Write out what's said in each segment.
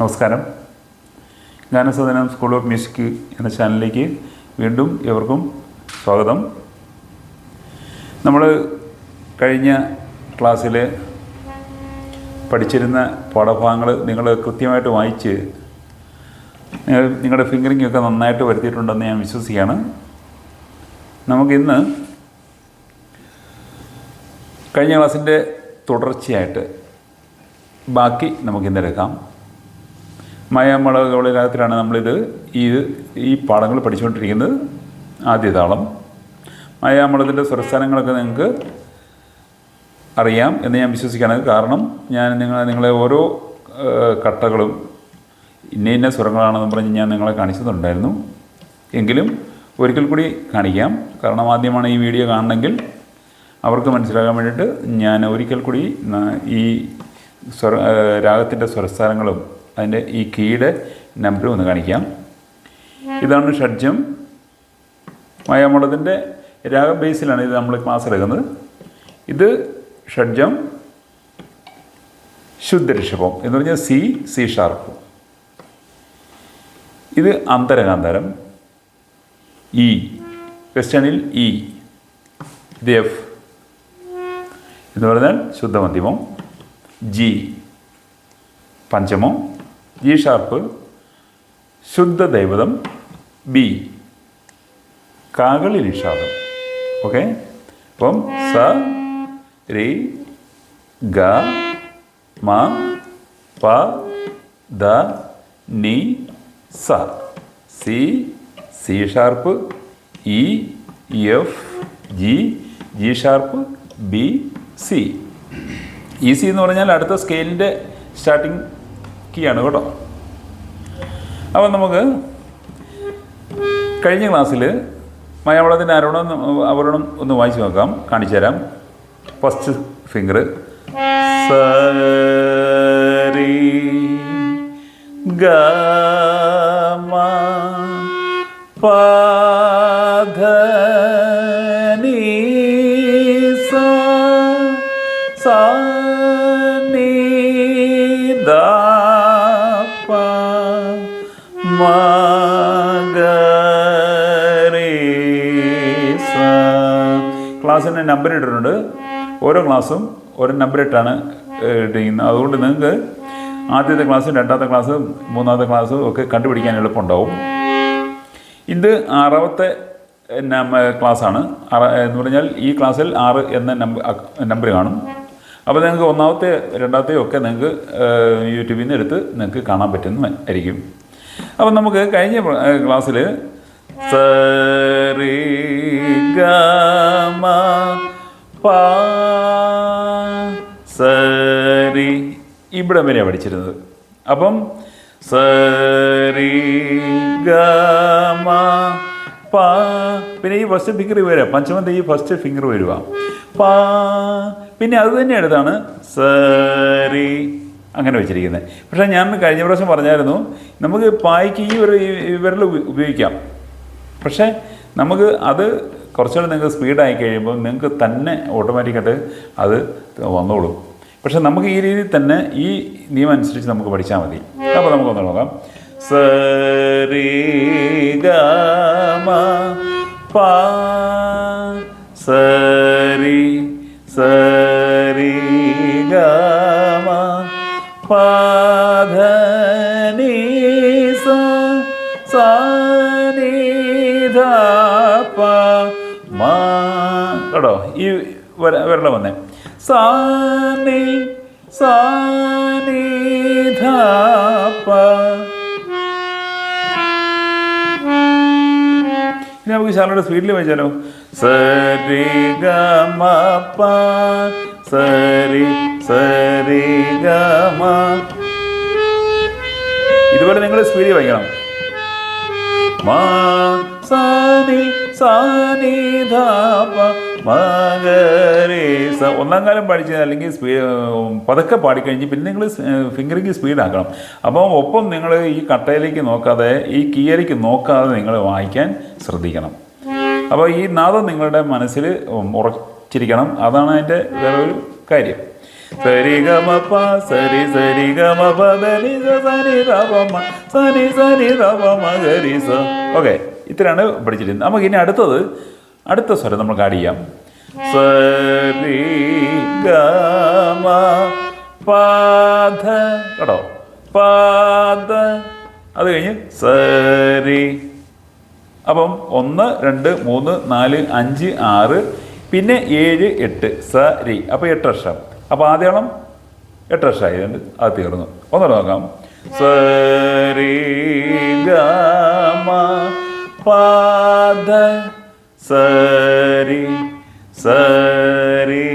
നമസ്കാരം. ഗാനസദനം school of music എന്ന ചാനലിലേക്ക് വീണ്ടും എവർക്കും സ്വാഗതം. നമ്മൾ കഴിഞ്ഞ ക്ലാസ്സിൽ പഠിച്ചിരുന്ന പാഠഭാഗങ്ങൾ നിങ്ങൾ കൃത്യമായിട്ട് വായിച്ച് നിങ്ങളുടെ ഫിംഗറിംഗ് ഒക്കെ നന്നായിട്ട് വരുത്തിയിട്ടുണ്ടെന്ന് ഞാൻ വിശ്വസിക്കുകയാണ്. നമുക്കിന്ന് കഴിഞ്ഞ ക്ലാസ്സിന്റെ തുടർച്ചയായിട്ട് ബാക്കി നമുക്കിന്ന് എടുക്കാം മയമുളകളിനകത്തിലാണ് നമ്മളിത് ഈ ഈ പാഠങ്ങൾ പഠിച്ചുകൊണ്ടിരിക്കുന്നത്. ആദ്യ താളം. മയാമളത്തിന്റെ സ്വരസ്ഥാനങ്ങളൊക്കെ നിങ്ങൾക്ക് അറിയാം എന്ന് ഞാൻ വിശ്വസിക്കുകയാണ്. കാരണം ഞാൻ നിങ്ങൾ നിങ്ങളെ ഓരോ കട്ടകളും ഇന്ന ഇന്ന സ്വരങ്ങളാണെന്ന് പറഞ്ഞ് ഞാൻ നിങ്ങളെ കാണിച്ചിട്ടുണ്ടായിരുന്നു. എങ്കിലും ഒരിക്കൽ കൂടി കാണിക്കാം. കാരണം ആദ്യമാണ് ഈ വീഡിയോ കാണണമെങ്കിൽ അവർക്ക് മനസ്സിലാകാൻ വേണ്ടിയിട്ട് ഞാൻ ഒരിക്കൽ കൂടി ഈ സ്വര രാഗത്തിന്റെ സ്വരസ്ഥാനങ്ങളും അതിന്റെ ഈ കീയുടെ നമ്പർ ഒന്ന് കാണിക്കാം. ഇതാണ് ഷഡ്ജം. മായാമുളത്തിന്റെ രാഗ ബേസിലാണ് ഇത് നമ്മൾ ക്ലാസ് എടുക്കുന്നത്. ഇത് ഷഡ്ജം ശുദ്ധഋഷഭം എന്ന് പറഞ്ഞാൽ സി സി ഷാർപ്പ് ഇത് അന്തരകാന്തരം ഇ വെസ്റ്റേണിൽ ഇ ഇത് എഫ് എന്ന് പറഞ്ഞാൽ ശുദ്ധമധ്യമം. ജി പഞ്ചമം. ജി ഷാർപ്പ് ശുദ്ധ ദൈവതം ബി കാകളി നിഷാദം. ഓക്കെ അപ്പം സ രി ഗ മ പ ദ നി സ. C C sharp E F G G sharp B C E C എന്ന് പറഞ്ഞാൽ അടുത്ത സ്കെയിലിന്റെ സ്റ്റാർട്ടിംഗ് കീ ആണ് കേട്ടോ. അപ്പം നമുക്ക് കഴിഞ്ഞ ക്ലാസ്സിൽ മലയാളത്തിന്റെ ആരോണം അവരോണം ഒന്ന് വായിച്ചു നോക്കാം. കാണിച്ചു തരാം. ഫസ്റ്റ് ഫിംഗർ സരി പധനി ക്ലാസ്സിന് നമ്പർ ഇട്ടിട്ടുണ്ട്. ഓരോ ക്ലാസ്സും ഓരോ നമ്പർ ഇട്ടാണ് ഇട്ടിരിക്കുന്നത്. അതുകൊണ്ട് നിങ്ങൾക്ക് ആദ്യത്തെ ക്ലാസ് രണ്ടാമത്തെ ക്ലാസ് മൂന്നാമത്തെ ക്ലാസ് ഒക്കെ കണ്ടുപിടിക്കാൻ എളുപ്പമുണ്ടാവും. ഇത് ആറാമത്തെ ക്ലാസ്സാണ്. എന്ന് പറഞ്ഞാൽ ഈ ക്ലാസ്സിൽ ആറ് എന്ന നമ്പർ കാണും. അപ്പോൾ നിങ്ങൾക്ക് ഒന്നാമത്തെ രണ്ടാമത്തെയും ഒക്കെ നിങ്ങൾക്ക് യൂട്യൂബിൽ നിന്ന് എടുത്ത് നിങ്ങൾക്ക് കാണാൻ പറ്റുന്ന ആയിരിക്കും അപ്പം നമുക്ക് കഴിഞ്ഞ ക്ലാസ്സിൽ സരി ഗമ പാ സരി ഇവിടെ വരെയാണ് പഠിച്ചിരുന്നത്. അപ്പം സരി ഗമ പാ പിന്നെ ഈ ഫസ്റ്റ് ഫിംഗർ വരിക പഞ്ചമത്തെ ഈ ഫസ്റ്റ് ഫിംഗർ വരിക പാ പിന്നെ അത് തന്നെ എടുത്താണ് സരി അങ്ങനെ വെച്ചിരിക്കുന്നത്. പക്ഷേ ഞാൻ കഴിഞ്ഞ പ്രാവശ്യം പറഞ്ഞായിരുന്നു നമുക്ക് പായ്ക്ക് ഈ ഒരു വിരൽ ഉപയോഗിക്കാം. പക്ഷേ നമുക്ക് അത് കുറച്ചുകൂടെ നിങ്ങൾക്ക് സ്പീഡായി കഴിയുമ്പോൾ നിങ്ങൾക്ക് തന്നെ ഓട്ടോമാറ്റിക്കായിട്ട് അത് വന്നോളും. പക്ഷേ നമുക്ക് ഈ രീതിയിൽ തന്നെ ഈ നിയമം അനുസരിച്ച് നമുക്ക് പഠിച്ചാൽ മതി. അപ്പോൾ നമുക്കൊന്ന് നോക്കാം. സരി ഗമ പാ സരി സരി കേട്ടോ ഈ വരണം വന്നേ സാനി സാനി നമുക്ക് ശാലയുടെ സ്പീഡിൽ വെച്ചാലോ? സരി ഗ സരി സരി ഗ ഇതുപോലെ നിങ്ങൾ സ്പീഡിൽ വായിക്കണം മാ. സാനി സാനി മകരേ സ ഒന്നാം കാലം പഠിച്ച് അല്ലെങ്കിൽ സ്പീഡ് പതുക്കെ പാടിക്കഴിഞ്ഞ് പിന്നെ നിങ്ങൾ ഫിംഗറിങ് സ്പീഡാക്കണം അപ്പോൾ ഒപ്പം നിങ്ങൾ ഈ കട്ടയിലേക്ക് നോക്കാതെ ഈ കീയലേക്ക് നോക്കാതെ നിങ്ങൾ വായിക്കാൻ ശ്രദ്ധിക്കണം. അപ്പോൾ ഈ നാദം നിങ്ങളുടെ മനസ്സിൽ ഉറച്ചിരിക്കണം. അതാണ് അതിന്റെ വേറൊരു കാര്യം. സരി ഗമ സരി സരി ഗമ സരി സരി സരി സരി റവ ഗരി സ. ഓക്കെ. ഇത്രയാണ് പഠിച്ചിരുന്നത് നമുക്ക് ഇനി അടുത്തത് അടുത്ത സ്വരം നമ്മൾ ആഡ് ചെയ്യാം. സരി ഗമ പാധ കേട്ടോ? പാദ അത് കഴിഞ്ഞ് സരി അപ്പം ഒന്ന് രണ്ട് മൂന്ന് നാല് അഞ്ച് ആറ് പിന്നെ ഏഴ് എട്ട് സ രി അപ്പോൾ എട്ട് വർഷം അപ്പോൾ ആദ്യം എട്ട് വർഷമായതുകൊണ്ട് അത് തീർന്നു. ഒന്നുകൂടെ നോക്കാം. സരി ഗ പാദ സരി സരി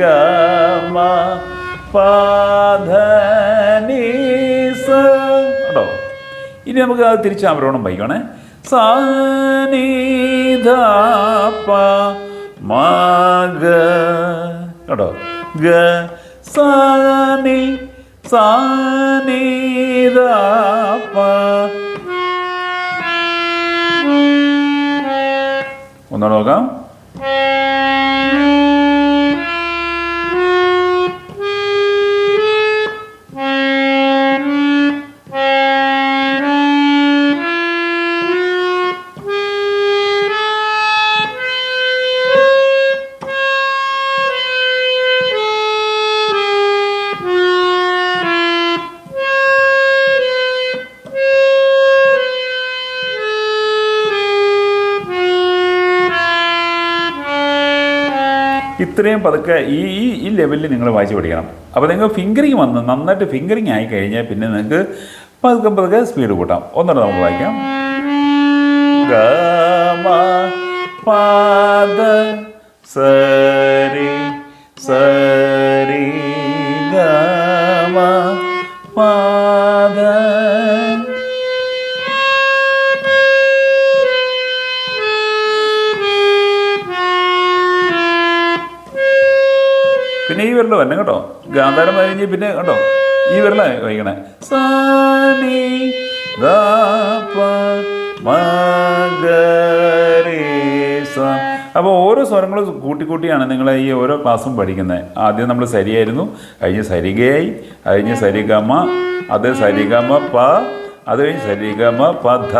ഗമ പാദ കേട്ടോ ഇനി നമുക്ക് അത് തിരിച്ചാമരോണം വായിക്കണേ സാനിധ മഗ. കേട്ടോ ഗ സാനി സാനിധ ഒന്നുകൂടെ നോക്കാം ഇത്രയും പതുക്കെ ഈ ഈ ഈ ലെവലിൽ നിങ്ങൾ വായിച്ച് പഠിക്കണം. അപ്പോൾ നിങ്ങൾ ഫിംഗറിങ് വന്ന് നന്നായിട്ട് ഫിംഗറിങ് ആയി കഴിഞ്ഞാൽ പിന്നെ നിങ്ങൾക്ക് പതുക്കെ പതുക്കെ സ്പീഡ് കൂട്ടാം. ഒന്നുകൂടെ നമുക്ക് വായിക്കാം. പാദ സരി സരി പിന്നെ ഈ വിരൽ തന്നെ കേട്ടോ. ഗാന്ധാരം കഴിഞ്ഞ് പിന്നെ കേട്ടോ. ഈ വിരല വഹിക്കണേ. സാനി അപ്പോൾ ഓരോ സ്വരങ്ങളും കൂട്ടിക്കൂട്ടിയാണ് നിങ്ങൾ ഈ ഓരോ ക്ലാസ്സും പഠിക്കുന്നത്. ആദ്യം നമ്മൾ സരിയായിരുന്നു കഴിഞ്ഞ് സരികയായി കഴിഞ്ഞ് സരിഗമ അത് സരിഗമ പ അത് കഴിഞ്ഞ് സരിഗമ പധ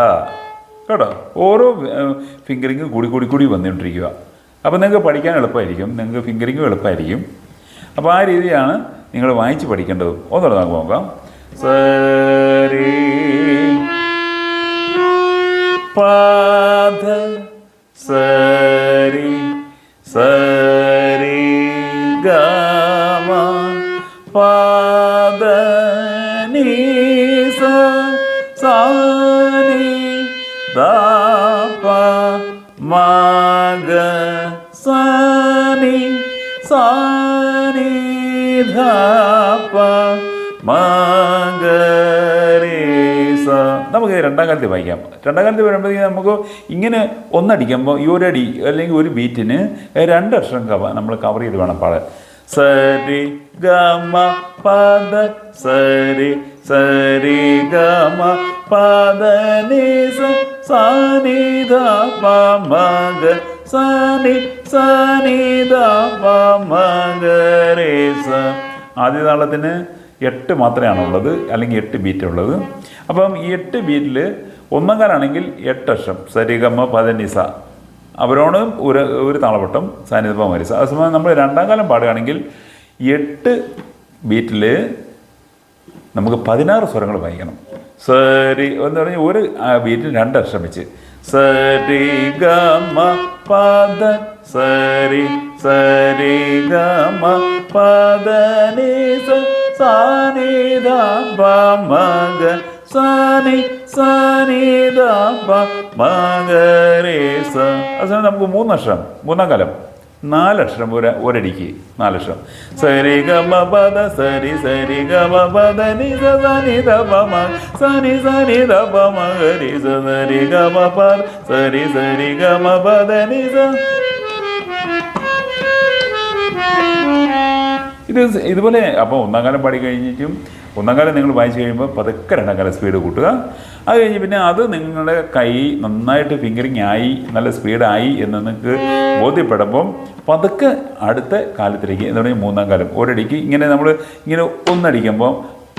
കേട്ടോ? ഓരോ ഫിംഗറിങ് കൂടി കൂടി കൂടി വന്നുകൊണ്ടിരിക്കുക. അപ്പോൾ നിങ്ങൾക്ക് പഠിക്കാൻ എളുപ്പമായിരിക്കും. നിങ്ങൾക്ക് ഫിംഗറിങ്ങും എളുപ്പമായിരിക്കും. അപ്പോൾ ആ രീതിയാണ് നിങ്ങൾ വായിച്ച് പഠിക്കേണ്ടത്. ഒന്നുകൂടെ നമുക്ക് നോക്കാം. സരി പാദ സരി സരി ഗമ പാദ നീ സ സാനി ദാപ മഗ സാനി സ നമുക്ക് രണ്ടാം കാലത്ത് വായിക്കാം. രണ്ടാം കാലത്ത് വരുമ്പോഴത്തേക്കും നമുക്ക് ഇങ്ങനെ ഒന്നടിക്കുമ്പോൾ ഈ ഒരടി അല്ലെങ്കിൽ ഒരു ബീറ്റിന് രണ്ട് അക്ഷരം കവ നമ്മൾ കവർ ചെയ്ത് വേണം പാടാൻ. സരി ഗമ പദ സരി സരി ഗമ പദ നി സ സാനി ധ പ മഗ സാനി ആദ്യ താളത്തിന് എട്ട് മാത്രമാണ് ഉള്ളത് അല്ലെങ്കിൽ എട്ട് ബീറ്റ് ഉള്ളത് അപ്പം ഈ എട്ട് ബീറ്റിൽ ഒന്നാം കാലാണെങ്കിൽ എട്ട് അക്ഷം. സരിഗമ പതനിസ അവരോട് ഒരു ഒരു താളവട്ടം സാന്നിധ്യ മരിസ അതേസമയം നമ്മൾ രണ്ടാം കാലം പാടുകയാണെങ്കിൽ എട്ട് ബീറ്റിൽ നമുക്ക് പതിനാറ് സ്വരങ്ങൾ വായിക്കണം. സരി എന്ന് പറഞ്ഞ് ഒരു ബീറ്റിൽ രണ്ട് അക്ഷരം സരി ഗമ പദ സരി സരി ഗമ പദ നി മഗ സാനി സാനി മഗ രേ സ. അതിന് നമുക്ക് മൂന്നക്ഷരം മൂന്നാം കാലം. നാലക്ഷരം ഒരു ഒരടിക്ക് നാലക്ഷരം. സരി ഗമ പദ സരി സരി ഗമ പദ നി സനി ധ സനി സനി ധ പ മ ഗരി സ സരി ഗമ സരി സരി ഗമ പദ ഇത് ഇതുപോലെ അപ്പോൾ ഒന്നാം കാലം പാടി കഴിഞ്ഞിട്ടും ഒന്നാം കാലം നിങ്ങൾ വായിച്ചു കഴിയുമ്പോൾ പതുക്കെ രണ്ടാം കാലം സ്പീഡ് കൂട്ടുക. അത് കഴിഞ്ഞ് പിന്നെ അത് നിങ്ങളുടെ കൈ നന്നായിട്ട് ഫിംഗറിങ് ആയി നല്ല സ്പീഡായി എന്ന് നിങ്ങൾക്ക് ബോധ്യപ്പെടുമ്പം പതുക്കെ അടുത്ത കാലത്തിലേക്ക് എന്ന് പറയുമ്പോൾ മൂന്നാം കാലം. ഒരടിക്ക് ഇങ്ങനെ നമ്മൾ ഇങ്ങനെ ഒന്നടിക്കുമ്പോൾ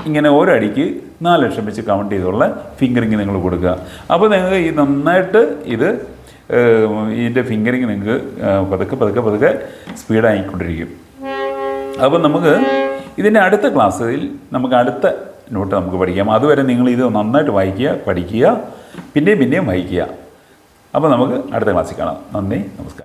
ഇങ്ങനെ ഒരടിക്ക് നാല് ലക്ഷം വെച്ച് കൗണ്ട് ചെയ്തുള്ള ഫിംഗറിങ് നിങ്ങൾ കൊടുക്കുക. അപ്പോൾ നിങ്ങൾക്ക് ഈ നന്നായിട്ട് ഇത് ഇതിന്റെ ഫിംഗറിങ് നിങ്ങൾക്ക് പതുക്കെ പതുക്കെ പതുക്കെ സ്പീഡായിക്കൊണ്ടിരിക്കും അപ്പോൾ നമുക്ക് ഇതിന്റെ അടുത്ത ക്ലാസ്സിൽ നമുക്ക് അടുത്ത നോട്ട് നമുക്ക് പഠിക്കാം. അതുവരെ നിങ്ങൾ ഇത് നന്നായിട്ട് വായിക്കുക പഠിക്കുക പിന്നെയും പിന്നെയും വായിക്കുക. അപ്പോൾ നമുക്ക് അടുത്ത ക്ലാസ്സിൽ കാണാം. നന്ദി നമസ്കാരം.